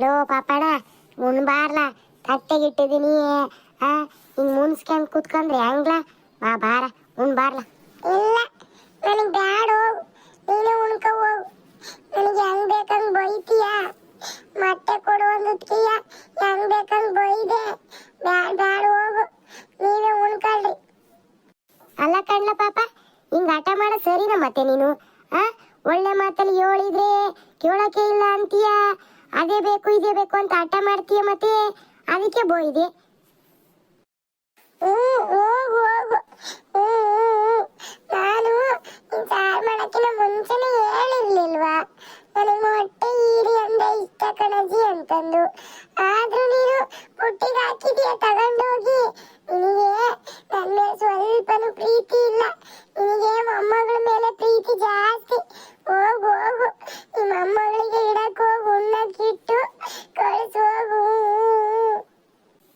Low ಪಾಪಣ ಉಣ್ಬಾರ್ಲ ತಟ್ಟೆಗಿಟ್ಟಿದೀನಿ ಆ ಹಿಂಗ್ ಮುನ್ಸ್ಕೊಂಡ್ ಕೂತ್ಕೊಂಡ್ರೆ ಹೆಂಗ್ಲ? ಬಾ ಬಾರ ಉಣ್ಬಾರ್ಲ ಇಲ್ಲ ನನಗೆ ಬ್ಯಾಡ ಹೋಗು. ನೀನೇ ಉಣ್ಕ ಹೋಗು. ನನಗೆ ಹೆಂಗ್ ಬೇಕಂಗ್ ಬೈತೀಯ? ಮತ್ತೆ ಕೊಡು ಒಂದಕ್ಕಿಯ ಹೆಂಗ್ ಬೇಕಂಗ್ ಬೈದೆ? ಬ್ಯಾಡ ಬ್ಯಾಡ ಹೋಗು. ನೀವೇ ಉಣ್ಕೊಳ್ರಿ. ಅಲ್ಲ ಕಣ್ಲ ಪಾಪ ಹಿಂಗ್ ಆಟ ಮಾಡ ಸರಿನಾ ಮತ್ತೆ ನೀನು? ಆ ಒಳ್ಳೆ ಮಾತಲ್ಲಿ ಹೇಳಿದ್ರೆ ಕೇಳೋಕೆ ಇಲ್ಲ ಅಂತೀಯ? ಅದೇ ಬೇಕು, ಇದೇ ಬೇಕು ಅಂತ ಆಟ ಮಾಡ್ತೀಯ ಮತ್ತೆ? ಅದಕ್ಕೆ ಬೋಯಿದೆ ನಾನು ಸಾರ್ ಮಾಡಕ್ಕಿನ ಮುಂಚೆನೆ ಹೇಳಿರ್ಲಿಲ್ವಾ? ನನಗೆ ಮೊಟ್ಟೆ ಈರಿ ಅಂದ ಇಷ್ಟ ಕಣಜಿ ಅಂತಂದು. ಆದ್ರೂ ನೀನು ಪುಟ್ಟಿಗೆ ಹಾಕಿದೀಯ, ತಗೊಂಡೋಗಿ? ನಿನಗೆ ನನ್ನ ಸ್ವಲ್ಪನೂ ಪ್ರೀತಿ ಇಲ್ಲ ನಿನಗೆ ಮೊಮ್ಮಗಳ ಮೇಲೆ ಪ್ರೀತಿ ಜಾಸ್ತಿ ಹೋಗು ಹೋಗು ನಿಮ್ಮ ಮೊಮ್ಮಗಳಿಗೆ ಇಡಕ್ ಹೋಗು ಉಣ್ಣಕ್ಕಿಟ್ಟು ಕಳಿಸು ಹೋಗು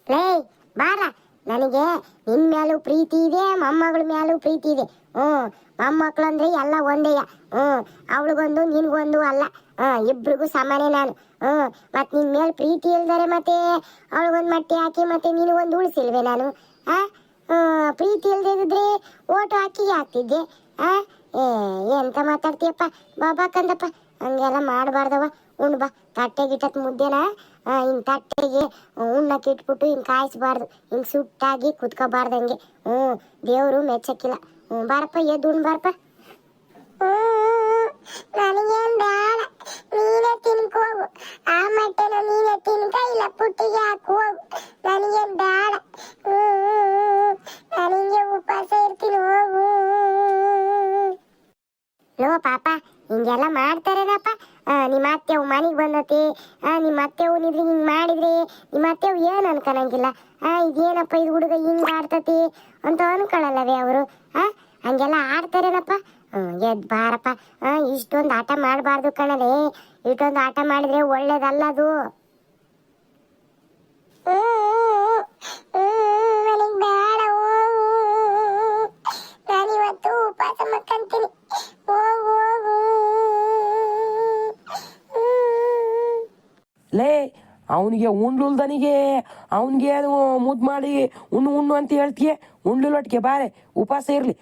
ಲೇ ಬಾರ ನನಗೆ ನಿನ್ ಮೇಲೂ ಪ್ರೀತಿ ಇದೆ ಮೊಮ್ಮಗಳ ಮೇಲೂ ಪ್ರೀತಿ ಇದೆ. ಹ್ಮ್ ಮೊಮ್ಮಕ್ಳು ಅಂದ್ರೆ ಎಲ್ಲ ಒಂದೇಯ ಹ್ಮ್, ಅವಳಿಗೊಂದು, ನಿನ್ಗೊಂದು ಅಲ್ಲ. ಹ್ಮ್, ಇಬ್ರಿಗೂ ಸಮಾನೆ ನಾನು. ಹ್ಮ್, ಮತ್ ನಿನ್ ಮೇಲೆ ಪ್ರೀತಿ ಇಲ್ದಾರೆ ಮತ್ತೆ ಅವಳಿಗೊಂದು ಮಟ್ಟಿ ಹಾಕಿ ಮತ್ತೆ ನಿನಗೊಂದು ಉಳಿಸಿಲ್ವೆ ನಾನು? ಆ ಪ್ರೀತಿ ಇಲ್ದೇ ಇದ್ರೆ ಓಟು ಹಾಕಿ ಹಾಕ್ತಿದ್ದೆ. ಆ ಏ, ಎಂತ ಮಾತಾಡ್ತೀಯಪ್ಪ? ಬಾಬಾ ಕಂದಪ್ಪ, ಹಂಗೆಲ್ಲ ಮಾಡಬಾರ್ದವ ಉಣ್ಬಾ ತಟ್ಟೆ ಗಿಟ್ಟತ್ ಮುದ್ದೆನಾ? ಹಿಂಗ್ ತಟ್ಟೆಗೆ ಉಣ್ಣಕ್ಕೆ ಇಟ್ಬಿಟ್ಟು ಹಿಂಗ್ ಕಾಯಿಸ್ಬಾರ್ದು. ಹಿಂಗ್ ಸುಟ್ಟಾಗಿ ಕುತ್ಕೋಬಾರ್ದಂಗೆ ಹ್ಞೂ, ದೇವರು ಮೆಚ್ಚಕ್ಕಿಲ್ಲ ಹ್ಞೂ, ಬಾರಪ್ಪ, ಎದ್ದು ಉಣ್ ಬಾರಪ್ಪ. ನನಗೇನ್ ಬೇಡ. ನೀನೇ ತಿನ್ಕೋಗು. ಆ ಮಟ್ಟೆನ ನೀನೇ ತಿನ್ಕ, ಇಲ್ಲ ಪುಟ್ಟಿಗೆ ಹಾಕು ಹೋಗು ನನಗೇನ್ ಬೇಡ ನನಗೆ ಉಪವಾಸ ಇರ್ತೀನಿ ಹೋಗು ಲೋ ಪಾಪ ಹಿಂಗೆಲ್ಲ ಮಾಡ್ತಾರೇನಪ್ಪ ಆ, ನಿಮ್ಮ ಅತ್ತೆವು ಮನೆಗೆ ಬಂದತಿ ಆ, ನಿಮ್ಮ ಅತ್ತೆವು ನಿದ್ರೆ ಹಿಂಗ್ ಮಾಡಿದ್ರಿ ನಿಮ್ಮ ಅತ್ತೆವು ಏನು ಅನ್ಕೊಳಂಗಿಲ್ಲ ಆ ಇದೇನಪ್ಪ ಇದು ಹುಡುಗ ಹಿಂಗ್ ಆಡ್ತತಿ ಅಂತ ಅನ್ಕೊಳ್ಳಲ್ಲವೇ ಅವರು ಆ ಹಂಗೆಲ್ಲ ಆಡ್ತಾರೇನಪ್ಪ ಹ್ಮ್ ಎದ್ ಬಾರಪ್ಪ ಆ ಇಷ್ಟೊಂದು ಆಟ ಮಾಡಬಾರ್ದು ಇದೊಂದು ಆಟ ಮಾಡಿದ್ರೆ ಒಳ್ಳೇದಲ್ಲದು ನನಗೆ ಬೇಡ ನಾನಿವತ್ತು ಉಪವಾಸ ಮಕ್ಕಂತೀನಿ ಹೋಗು ಹೋಗು ಲೇ ಅವನಿಗೆ ಉಂಡ್ಲುಲ್ದನಿಗೆ, ಅವನಿಗೆ ಮುದ್ದು ಮಾಡಿ ಉಣ್ಣು ಉಣ್ಣು ಅಂತ ಹೇಳ್ತೀಯ? ಉಂಡ್ಲೊಟ್ಟಿಗೆ ಬಾರೆ ಉಪವಾಸ ಇರಲಿ.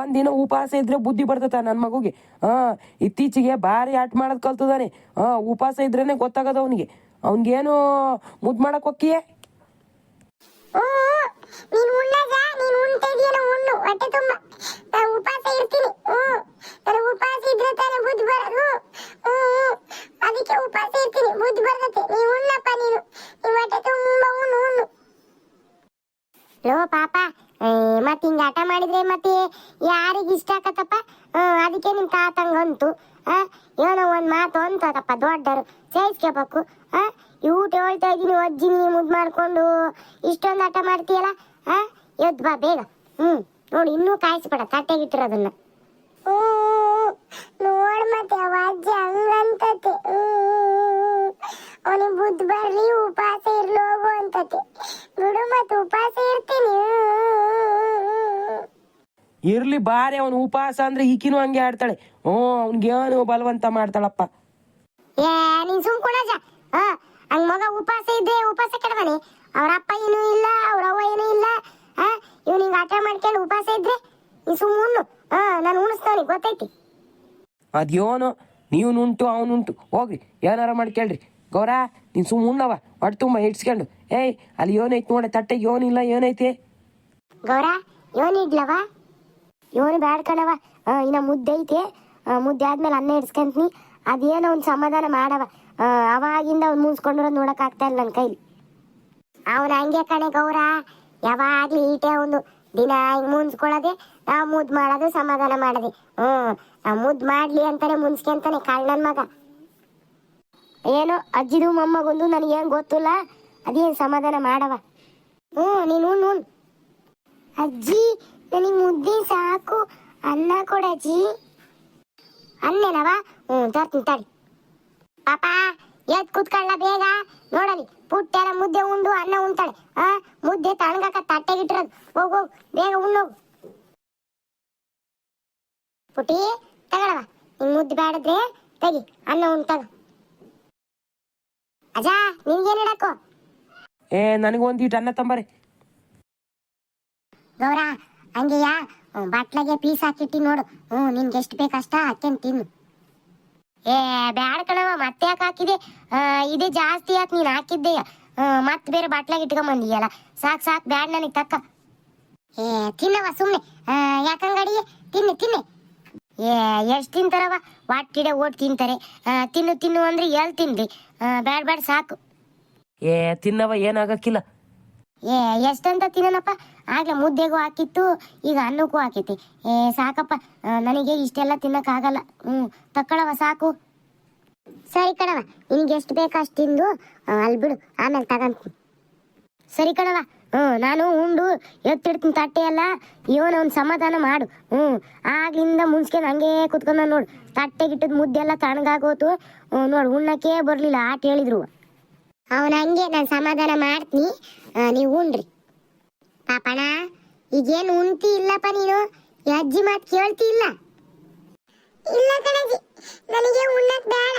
ಒಂದಿನ ಉಪವಾಸ ಇದ್ರೆ ಬುದ್ಧಿ ಬರ್ತದ ನನ್ನ ಮಗುಗೆ. ಹಾಂ ಇತ್ತೀಚೆಗೆ ಭಾರಿ ಆಟ ಮಾಡೋದು ಕಲ್ತದಾನೆ. ಹಾಂ ಉಪವಾಸ ಇದ್ರೇನೆ ಗೊತ್ತಾಗದ ಅವನಿಗೆ. ಅವನಿಗೇನು ಮುದ್ದು ಮಾಡಕ್ ಹೋಗ್ತೀಯೇ? ಓ ನೀನು ಉಣ್ಣಗ ನೀನು ಉಣ್ತಾ ಇದೆಯಲ್ಲ, ಉಣ್ಣು. ಹೊಟ್ಟೆ ತುಂಬ. ನಾನು ಉಪವಾಸ ಇರ್ತೀನಿ. ಹ್ಮ್ ನಾನು ಉಪವಾಸ ಇದ್ರೆ ತಾನೇ ಬುದ್ಧಿ ಬರೋದು. ಹ್ಞೂ ಅದಕ್ಕೆ ಉಪವಾಸ ಇರ್ತೀನಿ. ಬುದ್ಧಿ ಬರ್ತೈತೆ. ನೀ ಉಣ್ಣಪ್ಪ ನೀನು. ನೀ ಹೊಟ್ಟೆ ತುಂಬ ಉಣ್ಣು ಉಣ್ಣು. ಲೋ, ಪಾಪ. ಮತ್ತೆ ಹಿಂಗ ಆಟ ಮಾಡಿದ್ರೆ ಮತ್ತೆ ಯಾರಿಗೆ ಇಷ್ಟ ಆಕತ್ತಪ್ಪ? ಹ್ಮ್ ಅದಕ್ಕೆ ನಿಮ್ಮ ತಾತಂಗಂತು ಏನೋ ಒಂದ್ ಮಾತು ಅಂತದಪ್ಪ ದೊಡ್ಡರು. ಸೇರಿಸ್ಕೋಬೇಕು. ಆ ಊಟ ಹೇಳ್ತಾ ಇದೀನಿ ಅಜ್ಜಿ ನೀ ಮುದ್ದು ಮಾಡ್ಕೊಂಡು. ಇಷ್ಟೊಂದು ಆಟ ಮಾಡ್ತೀಯಲ್ಲ ಆ? ಎದ್ ಬಾ ಬೇಗ. ಹ್ಮ್ ನೋಡಿ ಇನ್ನೂ ಕಾಯಿಸ್ಬೇಡ ತಟ್ಟೆಗಿಟ್ಟಿರೋದನ್ನ ನೋಡ್ ಮತ್ತೆ ಅಜ್ಜಿ ಹಂಗಂತತೆ. ಅವನಿಗೆ ಬುದ್ಧಿ ಬರ್ಲಿ ಉಪವಾಸ ಇರ್ಲಿ ಹೋಗು ಅಂತತೆ. ಬಿಡು ಮತ್ತೆ ಉಪವಾಸ ಇರ್ತೀನಿ. ಇರ್ಲಿ ಬಾರಿ ಅವನು ಉಪವಾಸ ಅಂದ್ರೆ ಈಕಿನೂ ಹಂಗೆ ಆಡ್ತಾಳೆ. ಹ್ಞೂ ಅವ್ನಿಗೇನು ಬಲವಂತ ಮಾಡ್ತಾಳಪ್ಪ. ಏ ನೀನ್ ಸುಮ್ ಕುಣಜ ಹ ಹಂಗ ಮಗ ಉಪವಾಸ ಇದ್ರೆ ಉಪವಾಸ ಕೆಡವನೆ. ಅವ್ರ ಅಪ್ಪ ಏನೂ ಇಲ್ಲ ಅವ್ರ ಅವ್ವ ಏನೂ ಇಲ್ಲ. ಆ ಇವನು ಹಿಂಗ ಆಟ ಮಾಡ್ಕೊಂಡು ಉಪವಾಸ ಇದ್ರೆ ನೀ ಸುಮ್ ಉಣ್ಣು. ಹ ನಾನು ಉಣಿಸ್ತವನಿ ಗೊತ್ತೈತಿ? ಅದ್ಯೋನು ನೀವು ಉಂಟು ಅವನುಂಟು ಹೋಗ್ರಿ ಏನಾರ ಮಾಡಿ ಕೇಳ್ರಿ. ಗೌರ ನೀನ್ ಸುಮ್ಮ ಉಣ್ಣವ. ಹೊಟ್ಟೆ ತುಂಬ ಹಿಡ್ಸ್ಕೊಂಡು. ಏಯ್ ಅಲ್ಲಿ ಏನೈತಿ ನೋಡ ತಟ್ಟೆ ಏನಿಲ್ಲ ಏನೈತಿ ಗೌರ ಏನ್ ಇಡ್ಲವ? ಇವನು ಬ್ಯಾಡ್ಕಣವ. ಇನ್ನ ಮುದ್ದೆ ಐತೆ. ಮುದ್ದೆ ಆದ್ಮೇಲೆ ಅನ್ನ ಹಿಡ್ಸ್ಕೊಂತೀನಿ. ಅದೇನೋ ಒಂದು ಸಮಾಧಾನ ಮಾಡವ. ಅವಾಗಿಂದ ಅವ್ನು ಮುನ್ಸ್ಕೊಂಡಿರೋದು ನೋಡಕ್ ಆಗ್ತಾ ಇಲ್ಲ ನನ್ನ ಕೈಲಿ. ಅವ್ನ ಹಂಗೆ ಕಣೆ ಗೌರ. ಯಾವಾಗ್ಲಿ ಈಟೆ ಒಂದು ದಿನ ಹಿಂಗ್ ಮುನ್ಸ್ಕೊಳ್ಳೋದೆ ನಾವು ಮುದ್ದು ಮಾಡೋದು ಸಮಾಧಾನ ಮಾಡದೆ. ಹ್ಮ್, ನಾವು ಮುದ್ದು ಮಾಡ್ಲಿ ಅಂತಾನೆ ಮುನ್ಸ್ಕೊಂತಾನೆ ಕಳ್ಳನ್ ಮಗ. ಏನು ಅಜ್ಜಿದು ಮೊಮ್ಮಗೊಂದು ನನಗೇನು ಗೊತ್ತಿಲ್ಲ. ಅದೇನು ಸಮಾಧಾನ ಮಾಡವ. ಹ್ಞೂ ನೀನು ನೂನ್ ಅಜ್ಜಿ, ನನಗೆ ಮುದ್ದೆ ಸಾಕು. ಅನ್ನ ಕೊಡಜ್ಜಿ ಅನ್ನೇನವ? ಹ್ಞೂ ತರ್ತೀನಿ ತಡಿ ಪಾಪ ಎದ್ ಕುತ್ಕೊಳ್ಳ ಬೇಗ ನೋಡಲಿ. ಪುಟ್ಟೆಲ್ಲ ಮುದ್ದೆ ಉಂಡು ಅನ್ನ ಉಣ್ತಾಳೆ ಆ ಮುದ್ದೆ ತಣ್ಣಗಾಕ ತಟ್ಟೆಗಿಟ್ಟಿರೋದು ಹೋಗ್ ಹೋಗ್ ಬೇಗ ಉಣ್ಣೋಗು ಪುಟಿ ತಗೊಳವ ನಿನ್ ಮುದ್ದೆ ಬೇಡದ್ರೆ ತೆಗಿ ಅನ್ನ ಉಂಟಗ ಅಜಾ ನಿನ್ಗೇನ್ ಇಡಕ್ಕೋ ಏ ನನಗೊಂದು ಅನ್ನ ತಂಬರಿ. ಗೌರ ಹಂಗೆಯಾ ಬಟ್ಲಗೆ ಪೀಸ್ ಹಾಕಿಟ್ಟಿ ನೋಡು. ಹ್ಞೂ ನಿನ್ಗೆ ಎಷ್ಟು ಬೇಕಷ್ಟ ಹಾಕ್ಯನ್ ತಿನ್ನು. ಏ, ಬ್ಯಾಡ ಕಣವ ಮತ್ತೆ ಯಾಕೆ ಹಾಕಿದೆ? ಇದೇ ಜಾಸ್ತಿ ಯಾಕೆ ನೀನು ಹಾಕಿದ್ದೆ? ಮತ್ತೆ ಬೇರೆ ಬಟ್ಲಾಗ ಇಟ್ಕೊಂಬಂದಿಯಲ್ಲ. ಸಾಕ್ ಸಾಕ್, ಬ್ಯಾಡ ನನಗೆ ತಕ್ಕ. ಏ ತಿನ್ನವ ಸುಮ್ಮನೆ ಯಾಕಂಗಡಿಗೆ ತಿನ್ನು, ತಿನ್ನಿ. ಏ, ಎಷ್ಟು ತಿಂತಾರವ ವಾಟಿಡೆ ಓಟ್ ತಿಂತಾರೆ. ತಿನ್ನು ತಿನ್ನು ಅಂದ್ರೆ ಎಲ್ಲಿ ತಿನ್ರಿ? ಬ್ಯಾಡ ಬ್ಯಾಡ, ಸಾಕು. ಏ ತಿನ್ನವ ಏನಾಗಕ್ಕಿಲ್ಲ ಏ, ಎಷ್ಟಂತ ತಿನ್ನನಪ್ಪ? ಆಗ್ಲೇ ಮುದ್ದೆಗೂ ಹಾಕಿತ್ತು, ಈಗ ಅನ್ನಕ್ಕೂ ಹಾಕೈತಿ. ಏ, ಸಾಕಪ್ಪ ನನಗೆ ಇಷ್ಟೆಲ್ಲ ತಿನ್ನಕ್ಕಾಗಲ್ಲ. ಹ್ಮ್ ತಕ್ಕಳವ ಸಾಕು. ಸರಿ ಕಣವ ನಿನ್ಗೆ ಎಷ್ಟು ಬೇಕು ಅಷ್ಟು ತಿಂದು ಅಲ್ಲಿ ಬಿಡು, ಆಮೇಲೆ ತಗಂತೀನಿ ಸರಿ ಕಣವ ಹ್ಮ್, ನಾನು ಉಂಡು, ಎತ್ತಿಡ್ತೀನಿ ತಟ್ಟೆ ಎಲ್ಲ, ಇವನ ಒಂದು ಸಮಾಧಾನ ಮಾಡು. ಹ್ಮ್, ಆಗ್ಲಿಂದ ಮುನ್ಸ್ಕೊಂಡು ಹಂಗೆ ಕುತ್ಕೊಂಡ ನೋಡು. ಮುದ್ದೆ ಎಲ್ಲ ತಣ್ಣಗಾಗೋತು. ನೋಡು, ಉಣ್ಣಕ್ಕೆ ಬರಲಿಲ್ಲ, ಆಟ ಹೇಳಿದ್ರು. ಅವನ ಹಂಗೆ ನಾನು ಸಮಾಧಾನ ಮಾಡ್ತೀನಿ. ನೀವು ಉಂಡ್ರಿ ಪಾಪಣ ಈಗೇನು ಉಣ್ತಿ ಇಲ್ಲಪ್ಪ ನೀನು? ಈ ಅಜ್ಜಿ ಮಾತು ಕೇಳ್ತಿ ಇಲ್ಲ? ಇಲ್ಲ ಕಣಜಿ ನನಗೆ ಉಣ್ಣಕ್ ಬೇಡ.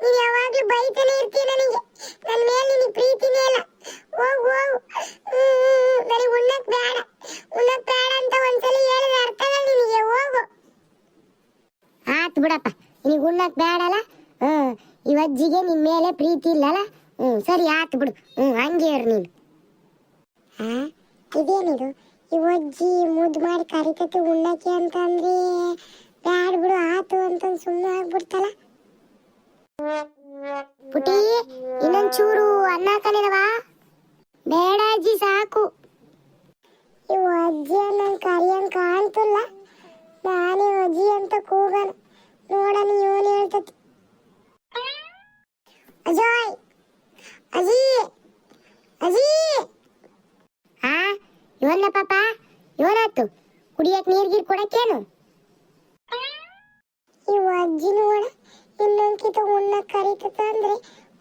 ನೀನು ಯಾವಾಗ್ಲೂ ಬೈತಾನೆ ಇರ್ತೀಯ ನನಗೆ. ನನ್ನ ಮೇಲೆ ನಿನಗೆ ಪ್ರೀತಿನೇ ಇಲ್ಲ. ಹೋಗು ಹೋಗು. ನನಗೆ ಉಣ್ಣಕ್ ಬೇಡ. ಉಣ್ಣಕ್ ಬೇಡ ಅಂತ ಒಂದ್ಸಲಿ ಹೇಳಿದ ಅರ್ಥ ನಿನಗೆ. ಹೋಗು. ಆತ್ ಬಿಡಪ್ಪ. ನಿನಗೆ ಉಣ್ಣಕ್ ಬೇಡಲ್ಲ? ಹ್ಮ್. ಇವಜ್ಜಿಗೆ ಅಜ್ಜಿಗೆ ನಿನ್ ಮೇಲೆ ಪ್ರೀತಿ ಇಲ್ಲಲ್ಲ? ಹ್ಮ್, ಸರಿ ಆತು ಬಿಡು. ಹ್ಮ್, ಹಂಗೆ ಇರು ನೀನು. ಆ, ಇದೇನಿದು? ಈ ಅಜ್ಜಿ ಮುದ್ದು ಮಾಡಿ ಕರಿತತಿ ಉಣ್ಣಕ್ಕೆ ಅಂತಂದ್ರೆ ಬ್ಯಾಡ ಬಿಡು, ಆತು ಅಂತಂದು ಸುಮ್ಮನೆ ಆಗ್ಬಿಡ್ತಲ್ಲ? ಕುಡಿಯಕ್ ನೀರ್ ಗೀರ್ ಕೊಡಕ್ಕೇನು? ಇವ ಅಜ್ಜಿ ನೋಡ ಇನ್ನೊಂದ್ಕಿತ ಉಣ್ಣ ಕರಿತತ ಅಂದ್ರೆ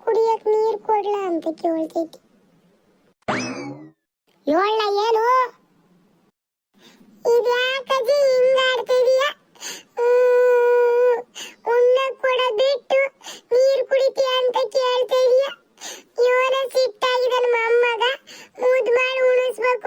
ಕುಡಿಯಕ್ ನೀರ್ ಕೊಡ್ಲ ಅಂತ ಕೇಳ್ತೈತಿ. ಇವಳ ಏನು? ಇದ್ಯಾಕಜ್ಜಿ ಹಿಂಗಾಡ್ತಿದೀಯ ಉಣ್ಣ ಕೊಡ ಬಿಟ್ಟು ನೀರ್ ಕುಡಿತೀಯ ಅಂತ ಕೇಳ್ತಿದೀಯ? ಇವನ ಸಿಟ್ಟಾಗಿದ್ದಾನ ಮೊಮ್ಮಗ ಮುದ್ ಮಾಡಿ ಉಣಿಸ್ಬೇಕು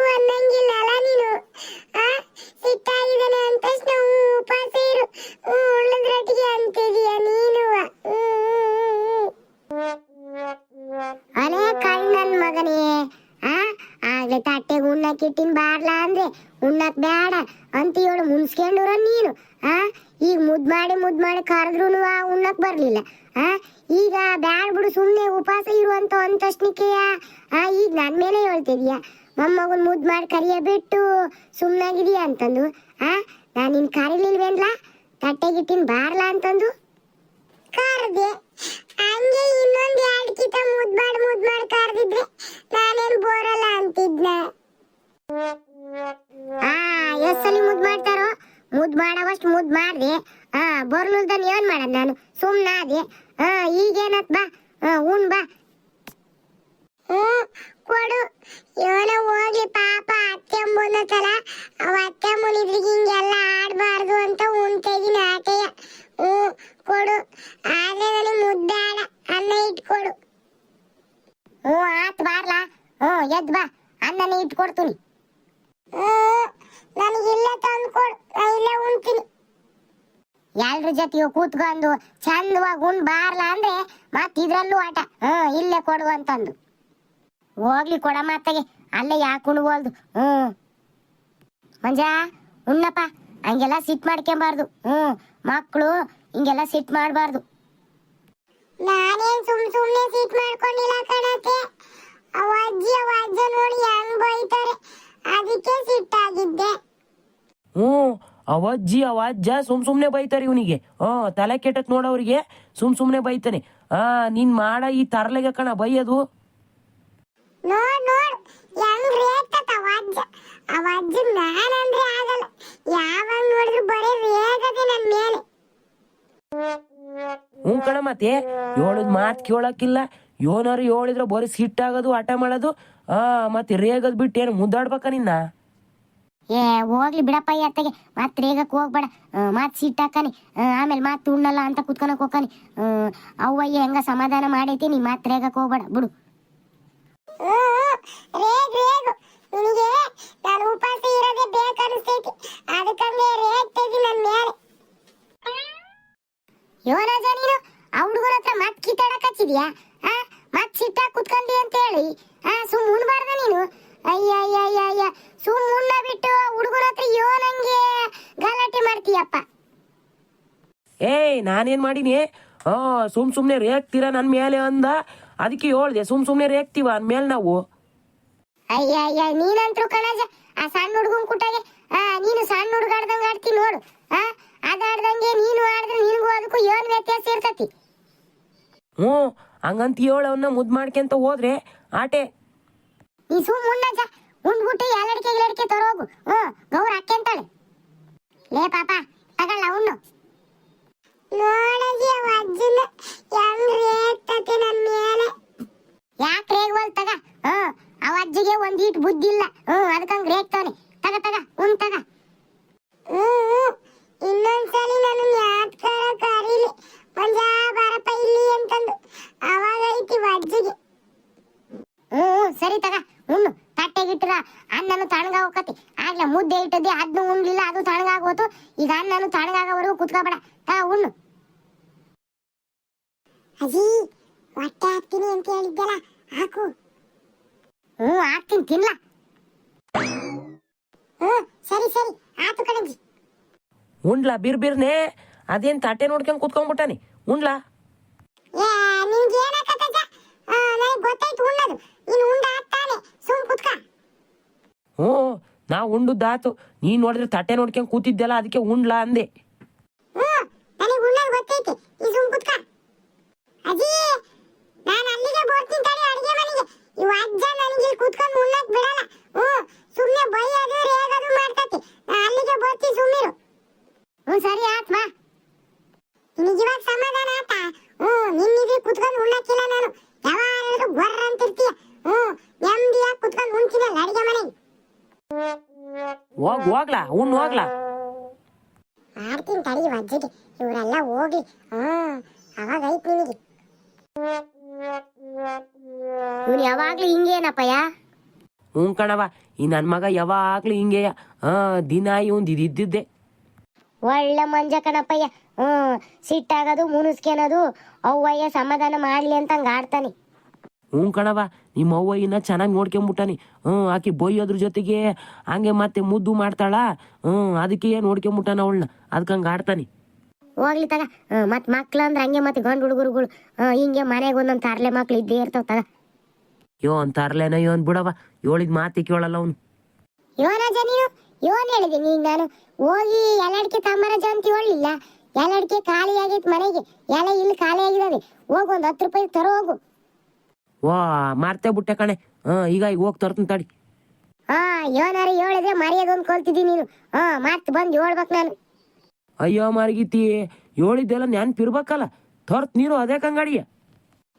ಆ ಈಗ ನನ್ನ ಮೇಲೆ ಹೇಳ್ತಿದ್ಯಾ? ಮೊಮ್ಮಗನ್ ಮುದ್ ಮಾಡಿ ಕರಿಯ ಬಿಟ್ಟು ಸುಮ್ನಾಗಿದೀಯ ಅಂತಂದು? ಆ ನಾನ್ ನಿನ್ ಕರಿಲಿಲ್ವೇನ್ಲ? ತಟ್ಟೆಗಿಟ್ಟಿನ್ ಬಾರ್ಲ ಅಂತಂದು? ಕರ್ದೆ. ಹಂಗೆ ಇನ್ನೊಂದು ಎರಡು ಕಿತ ಮುದ್ ಮಾಡಿ ಮುದ್ ಮಾಡಿ ಕರೆದಿದ್ರೆ ನಾನೇನ್ ಬೋರಲ್ಲ ಅಂತಿದ್ನ. ಆ ಎಷ್ಟ್ ಸಲಿ ಮುದ್ ಮಾಡ್ತಾರೋ? ಮುದ್ ಮಾಡವಷ್ಟ್ ಮುದ್ ಮಾಡ್ದೆ. ಆ ಬರ್ಲುಲ್ದನ್ ಏನ್ ಮಾಡದ್ ನಾನು? ಸುಮ್ಮನಾದೆ ಆ ಈಗೇನತ್ ಬಾ. ಹ್ಞೂ ಬಾ. ಹ್ಮ್ ಕೊಡು. ಏನೋ ಹೋಗಿ ಪಾಪ, ಅತ್ತೆ ಮುಂದತ್ತಲ್ಲ ಅವ ಅತ್ತೆ ಮುನಿದ್ರಿಗೆ ಹಿಂಗೆಲ್ಲ ಆಡ್ಬಾರ್ದು ಅಂತ ಉಣ್ತಾ ಇದೀನಿ ಆಟೆಯ ಹ್ಮ್ ಕೊಡು. ಆದ್ರೆ ನನಗೆ ಮುದ್ದಾಡ ಅನ್ನ ಇಟ್ಕೊಡು. ಹ್ಞೂ, ಆತ್ ಬಾರ್ಲಾ. ಹ್ಞೂ, ಎದ್ ಬಾ. ಅನ್ನನೇ ಇಟ್ಕೊಡ್ತೀನಿ. ನನಗಿಲ್ಲ ತಂದು ಕೊಡು. ನಾ ಇಲ್ಲೇ ಉಣ್ತೀನಿ. ಎಲ್ರ ಜೊತೆಗೆ ಕೂತ್ಕೊಂಡು ಚಂದವಾಗಿ ಉಣ್ ಬಾರ್ಲಾ ಅಂದ್ರೆ ಮತ್ತಿದ್ರಲ್ಲೂ ಆಟ. ಹ್ಮ್ ಇಲ್ಲೇ ಕೊಡು ಅಂತಂದು. ಹೋಗ್ಲಿ ಕೊಡ ಮಾತಾಗೆ ಅಲ್ಲೇ ಯಾಕೆ ಉಣ್ಬೋದು ಹ್ಮ್. ಮಂಜ ಉಣ್ಣಪ್ಪ. ಹಂಗೆಲ್ಲ ಸಿಟ್ ಮಾಡ್ಕೊಂಬಾರ್ದು. ಹ್ಮ್. ಮಕ್ಕಳು ಹಿಂಗೆಲ್ಲ ಸಿಟ್ ಮಾಡಬಾರ್ದು. ನಾನೇನ್ ಸುಮ್ ಸುಮ್ನೆ ಸಿಟ್ ಮಾಡ್ಕೊಂಡಿಲ್ಲ ಕಣತೆ ಅವ ಅಜ್ಜಿ ಅವ ಅಜ್ಜ ನೋಡಿ ಹೆಂಗ್ ಬೈತಾರೆ. ಅದಕ್ಕೆ ಸಿಟ್ಟಾಗಿದ್ದೆ ಹ್ಞೂ ಅವಜ್ಜಿ ಅವ ಅಜ್ಜ ಸುಮ್ ಸುಮ್ನೆ ಬೈತಾರೆ ಇವನಿಗೆ. ಹ್ಞೂ ತಲೆ ಕೆಟ್ಟತ್ ನೋಡೋರಿಗೆ ಸುಮ್ ಸುಮ್ನೆ ಬೈತಾನೆ. ಆ ನೀನ್ ಮಾಡ ಈ ತರಲೆಗೆ ಕಣ ಬೈಯೋದು. ನೋಡ್ ನೋಡ್. ಹೆಂಗ್ ರೇಟ್ ಅವ ಅಜ್ಜ? ಅವ ಅಜ್ಜ ನಾನಂದ್ರೆ ಆಗಲ್ಲ. ಯಾವಾಗ ನೋಡಿದ್ರು ಬರೀ ರೇಗದೆ ನನ್ ಮೇಲೆ. ಹ್ಞೂ ಕಣ ಮತ್ತೆ ಹೇಳದ್ ಮಾತು ಕೇಳಕ್ಕಿಲ್ಲ. ಯೋನಾರು ಹೇಳಿದ್ರೆ ಬರೀ ಸಿಟ್ಟಾಗೋದು ಆಟ ಮಾಡೋದು. ಆ ಮತ್ತೆ ರೇಗದ್ ಬಿಟ್ಟು ಏನು ಮುದ್ದಾಡ್ಬೇಕ ನಿನ್ನ? ಏ ಹೋಗ್ಲಿ ಬಿಡಪ್ಪ ಈ ಅತ್ತಗೆ. ಮತ್ತೆ ರೇಗಕ್ಕೆ ಹೋಗ್ಬೇಡ. ಮಾತು ಸಿಟ್ಟಾಕನಿ ಆಮೇಲೆ ಮಾತು ಉಣ್ಣಲ್ಲ ಅಂತ ಕುತ್ಕೊಳಕ್ ಹೋಗ್ಕನಿ ಅವ್ವಯ್ಯ ಹೆಂಗ ಸಮಾಧಾನ ಮಾಡೈತಿ ನೀ ಮಾತು ರೇಗಕ್ಕೆ ಹೋಗ್ಬೇಡ. ಬಿಡು. ರೇಗ್ ರೇಗು, ನಿನಗೆ ನಾನು ಉಪವಾಸ ಇರೋದೇ ಬೇಕನ್ನಿಸ್ತೈತಿ ಅದಕ್ಕಂಗೆ ರೇಗ್ತಾ ಇದ್ದೀನಿ ನನ್ನ ಮೇಲೆ. ಯೋರಾಜ ನೀನು ಆ ಹುಡುಗರ ಹತ್ರ ಮತ್ ಕಿತ್ತಾಡಕ್ ಹಚ್ಚಿದ್ಯಾ? ಆ, ಮತ್ ಸಿಟ್ಟ ಕುತ್ಕೊಂಡಿ ಅಂತ ಹೇಳಿ. ಆ, ಸುಮ್ ಉಣ್ಬಾರ್ದ ನೀನು? ಅಯ್ಯ ಅಯ್ಯ ಅಯ್ಯ ಅಯ್ಯ ಸುಮ್ ಉಣ್ಣ ಬಿಟ್ಟು ಹುಡುಗರ ಹತ್ರ ಯೋನಂಗೆ ಗಲಾಟೆ ಮಾಡ್ತೀಯಪ್ಪ. ಏಯ್, ನಾನೇನ್ ಮಾಡೀನಿ? ಹಾ ಸುಮ್ ಸುಮ್ನೆ ರೇಗ್ತೀರ ನನ್ ಮೇಲೆ ಅಂದ? ಅದಕ್ಕೆ ಹೇಳ್ದೆ ಸುಮ್ ಸುಮ್ನೆ ರೇಗ್ತೀವ ಅಂದ್ಮೇಲೆ ನಾವು? ಅಯ್ಯ ಅಯ್ಯ ನೀನಂತ್ರು ಕಣಜ. ಆ ಸಣ್ಣ ಹುಡುಗನ್ ಕುಟ್ಟಾಗೆ ಆ ನೀನು ಸಣ್ಣ ಹುಡುಗ ಆಡ್ದಂಗ ಆಡ್ತಿ ನೋಡು. ಆ ಅದ ಆಡ್ದಂಗೆ ನೀನು ಆಡಿದ್ರೆ ನಿನಗೂ ಅದಕ್ಕೂ ಏನ್ ವ್ಯತ್ಯಾಸ ಇರ್ತತಿ? ಹ್ಞೂ ಹಂಗಂತ ಹೇಳವನ್ನ ಮುದ್ ಮಾಡ್ಕೊಂತ ಹೋದ್ರೆ ಆಟೆ. ನೀ ಸುಮ್ ಉಣ್ಣಜ್ಜ ಉಂಡ್ಬಿಟ್ಟು ಎಲ್ಲಡಿಕೆ ಗಿಲಡಿಕೆ ತರೋಗು. ಹ್ಮ್ ಗೌರ ಅಕ್ಕೆಂತಾಳೆ. ಲೇ ಪಾಪ ತಗಲ್ಲ ಉಣ್ಣು. ನೋಡಜಿ ಅಜ್ಜನ ಹೆಂಗ್ ರೇಗ್ತತೆ ನನ್ನ ಮೇಲೆ. ಯಾಕೆ ರೇಗ್ವಲ್ ತಗ? ಹ್ಮ್ ಅವ ಅಜ್ಜಿಗೆ ಒಂದ್ ಈಟ್ ಬುದ್ಧಿ ಇಲ್ಲ ಹ್ಮ್ ಅದಕ್ಕಂಗ್ ರೇಗ್ತಾನೆ ತಗ ತಗ ಉಣ್ ತಗ. ಹ್ಮ್ ಇನ್ನೊಂದ್ಸಲಿ ನಾನು ಯಾತ್ಕಾರ ಕರೀಲಿ ಮಂಜಾ ಬಾರಪ್ಪ ಇಲ್ಲಿ ಅಂತಂದು ಅವಾಗ ಐತಿ ಅಜ್ಜಿಗೆ ಹ್ಮ್ ಸರಿ ತಗ ಉಣ್ಣು ತಟ್ಟೆಗಿಟ್ಟಿರ ಅನ್ನನು ತಣ್ಣಗ ಹೋಗತಿ ಆಗ್ಲ ಮುದ್ದೆ ಇಟ್ಟದ್ದೆ ಅದನ್ನು ಉಣ್ಲಿಲ್ಲ ಅದು ತಣ್ಣಗಾಗೋತು ಈಗ ಅನ್ನನು ತಣ್ಣಗಾಗೋವರೆಗೂ ಕುತ್ಕೋಬೇಡ ತಾ ಉಣ್ಣು ಅಜ್ಜಿ ಹೊಟ್ಟೆ ಹಾಕ್ತೀನಿ ಅಂತ ಹೇಳಿದ್ದಲ್ಲ ಹಾಕು ಹ್ಮ್ ಹಾಕ್ತೀನಿ ತಿನ್ಲ ಹ್ಮ್ ಸರಿ ಸರಿ ಆತು ಕಣಜ್ಜಿ ಉಂಡ್ಲಾ ಬಿರ್ ಬಿರ್ನೆ? ಅದೇನ್ ತಟ್ಟೆ ನೋಡ್ಕೊಂಡ್ ಕುತ್ಕೊಂಡ್ಬಿಟ್ಟಾನಿ? ಉಂಡ್ಲಾ? ಹ್ಞೂ ನಾ ಉಂಡುದ್ದಾತು. ನೀನ್ ನೋಡಿದ್ರೆ ತಟ್ಟೆ ನೋಡ್ಕೊಂಡ್ ಕೂತಿದ್ದೆಲ್ಲ ಅದಕ್ಕೆ ಉಂಡ್ಲಾ ಅಂದೆ ಹ್ಮ್ ನನಗೆ ಉಣ್ಣದು ಗೊತ್ತೈತಿ ನೀ ಸುಮ್ ಕುತ್ಕ ಅಜ್ಜಿ ನಾನು ಅಲ್ಲಿಗೆ ಬರ್ತೀನಿ ತಡಿ ಅಡಿಗೆ ಮನೆಗೆ ಇವ ಅಜ್ಜ ನನಗೆ ಇಲ್ಲಿ ಕುತ್ಕೊಂಡು ಉಣ್ಣಕ್ ಬಿಡಲ್ಲ ಹ್ಮ್ ಸುಮ್ನೆ ಬೈಯೋದು ರೇಗೋದು ಮಾಡ್ತತಿ ನಾ ಅಲ್ಲಿಗೆ ಬರ್ತೀನಿ ಸುಮ್ಮಿರು ಹ್ಮ್ ಸರಿ ಆತ್ ಬಾ ನಿನಗೆ ಇವಾಗ ಸಮಾಧಾನ ಆತ ಹ್ಮ್ ನಿನ್ನಿದ್ರೆ ಕುತ್ಕೊಂಡು ಉಣ್ಣಕ್ಕಿಲ್ಲ ನಾನು ಯಾವಾಗ ಗೊರ್ರ ಅಂತಿರ್ತೀಯ ಹ್ಮ್ ನೆಮ್ಮದಿಯಾಗಿ ಕುತ್ಕೊಂಡು ಉಣ್ತೀನಲ್ಲ ಅಡಿಗೆ ಮನೆಗೆ ಹೋಗ್ ಹೋಗ್ಲಾ ಉಣ್ಣು ಹೋಗ್ಲಾ? ಮಾಡ್ತೀನಿ ತಡಿ ಅಜ್ಜಿಗೆ ಇವರೆಲ್ಲ ಹೋಗ್ಲಿ. ಅವಾಗ ಐತ್ ನಿನಗೆ. ಇವನು ಯಾವಾಗ್ಲೂ ಹಿಂಗೇನಪ್ಪಯ್ಯ ಹ್ಞೂ ಕಣವ ಈ ನನ್ ಮಗ ಯಾವಾಗ್ಲೂ ಹಿಂಗೆಯ ಹಾ ದಿನ ಇವಂದು ಇದ್ದಿದ್ದೆ. ಒಳ್ಳೆ ಮಂಜ ಕಣಪ್ಪಯ್ಯ. ಹ್ಮ್ ಸಿಟ್ಟಾಗದು ಮುನಿಸ್ಕೊಳೋದು ಅವ್ವಯ್ಯ ಸಮಾಧಾನ ಮಾಡ್ಲಿ ಅಂತ ಹಂಗ ಆಡ್ತಾನೆ. ಹ್ಞೂ ಕಣವ ನಿಮ್ಮ ಅವ್ವ ಇನ್ನ ಚೆನ್ನಾಗಿ ನೋಡ್ಕೊಂಬಿಟ್ಟಾನೆ. ಹ್ಞೂ ಆಕೆ ಬೊಯ್ಯೋದ್ರ ಜೊತೆಗೆ ಹಂಗೆ ಮತ್ತೆ ಮುದ್ದು ಮಾಡ್ತಾಳ? ಹ್ಞೂ ಅದಕ್ಕೆ ನೋಡ್ಕೊಂಬಿಟ್ಟಾನ ಅವಳನ್ನ? ಅದಕ್ಕೆ ಹಂಗೆ ಆಡ್ತಾನೆ. ಹೋಗ್ಲಿ ತಗ. ಮತ್ತೆ ಮತ್ ಮಕ್ಳು ಅಂದ್ರೆ ಹಂಗೆ ಮತ್ತೆ ಗಂಡು ಹುಡುಗರುಗಳು. ಹಿಂಗೆ ಮನೆಗೆ ಒಂದೊಂದು ತರ್ಲೆ ಮಕ್ಳು ಇದ್ದೇ ಇರ್ತಾವ ತಗ. ಯೋ ಅಂತರ್ಲೇನ ತರ್ಲೆನ ಯೋನ್ ಬಿಡವ ಹೇಳಿದ ಮಾತಿ ಕೇಳಲ್ಲ ಅವನು. ಯೋನಜ ನೀನು? ಯೋನ್ ಹೇಳಿದೆ ನೀನು ನಾನು. ಹೋಗಿ ಎಲ್ಲಡಿಕೆ ತಮ್ಮರಜ ಅಂತ ಹೇಳಿಲ್ಲ ಎಲ್ಲಡಿಕೆ ಖಾಲಿ ಆಗೈತೆ ಮನೆಗೆ. ಎಲ್ಲ ಇಲ್ಲಿ ಖಾಲಿ ಆಗಿದ್ದಾವೆ ಹೋಗು ಒಂದು ಹತ್ತು ರೂಪಾಯಿ ತರೋ ಹೋಗು. ವಾ ಮಾರ್ತೇ ಬಿಟ್ಟೆ ಕಣೆ. ಹಾ ಈಗ ಈಗ ಹೋಗಿ ತರ್ತೀನಿ ತಡಿ. ಹಾ ಏನಾರ ಹೇಳಿದ್ರೆ ಮರ್ಯಾದೊಂದು ಕೊಲ್ತಿದ್ದಿ ನೀನು. ಹಾ ಮತ್ತೆ ಬಂದು ಹೇಳ್ಬೇಕು ನಾನು. ಅಯ್ಯೋ ಮಾರ್ಗೀತಿ ಹೇಳಿದ್ದೆಲ್ಲ ನೆನ್ಪಿರ್ಬೇಕಲ್ಲ. ತರ್ತ್ ನೀನು ಅದೇ ಕಂಗಾಡಿಯ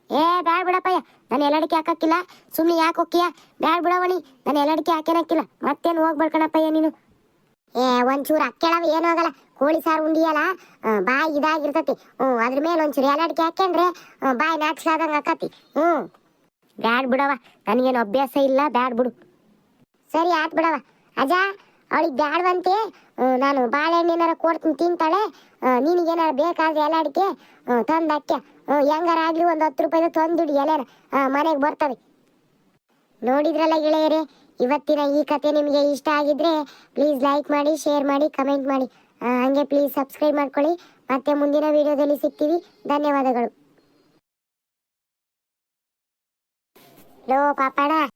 ಏ ಬ್ಯಾಡ್ ಬಿಡಪ್ಪಯ್ಯ ನಾನು ಎಲ್ಲಡಿಕೆ ಹಾಕಕ್ಕಿಲ್ಲ. ಸುಮ್ಮನೆ ಯಾಕೆ ಹೋಗ್ತೀಯ? ಬ್ಯಾಡ್ ಬಿಡವಣಿ ನಾನು ಎಲ್ಲಡಿಕೆ ಹಾಕೇನಕ್ಕಿಲ್ಲ ಮತ್ತೇನು ಹೋಗ್ಬೇಡ್ಕಣಪ್ಪಯ್ಯ ನೀನು. ಏ ಒಂಚೂರು ಅಕ್ಕೆಳವ ಏನೂ ಆಗಲ್ಲ. ಕೋಳಿ ಸಾರು ಉಂಡಿಯಲ್ಲ ಬಾಯಿ ಇದಾಗಿರ್ತತಿ. ಹ್ಞೂ ಅದ್ರ ಮೇಲೆ ಒಂಚೂರು ಎಲ್ಲಡಿಕೆ ಹಾಕ್ಯಂಡ್ರೆ ಬಾಯಿ ನಾಚಿಸಾದಂಗೆ ಹಾಕತಿ ಹ್ಞೂ ಬ್ಯಾಡ್ ಬಿಡವ ನನಗೇನು ಅಭ್ಯಾಸ ಇಲ್ಲ, ಬ್ಯಾಡ್ ಬಿಡು. ಸರಿ, ಆತ್ ಬಿಡವ ಅಜ್ಜ ಅವಳಿಗೆ ಬ್ಯಾಡ್ವಂತೆ ನಾನು ಬಾಳೆಹಣ್ಣು ಏನಾರ ಕೊಡ್ತೀನಿ ತಿಂತಾಳೆ. ನಿನಗೆ ನಿನಗೇನಾರ ಬೇಕಾದ್ರೆ ಎಲ್ಲ ಅಡಿಕೆ ತಂದು ಅಕ್ಕೆ ಹೆಂಗಾರ ಆಗಲಿ ಒಂದು ಹತ್ತು ರೂಪಾಯಿದು ತಂದುಡಿ ಎಲ್ಲಾರ ಮನೆಗೆ ಬರ್ತವೆ. ನೋಡಿದ್ರಲ್ಲ ಗೆಳೆಯರೇ, ಇವತ್ತಿನ ಈ ಕತೆ ನಿಮಗೆ ಇಷ್ಟ ಆಗಿದ್ರೆ ಪ್ಲೀಸ್ ಲೈಕ್ ಮಾಡಿ, ಶೇರ್ ಮಾಡಿ, ಕಮೆಂಟ್ ಮಾಡಿ. ಹಂಗೆ ಪ್ಲೀಸ್ ಸಬ್ಸ್ಕ್ರೈಬ್ ಮಾಡ್ಕೊಳ್ಳಿ. ಮತ್ತೆ ಮುಂದಿನ ವಿಡಿಯೋದಲ್ಲಿ ಸಿಗ್ತೀವಿ. ಧನ್ಯವಾದಗಳು. ಲೋ ಪಾಪಣ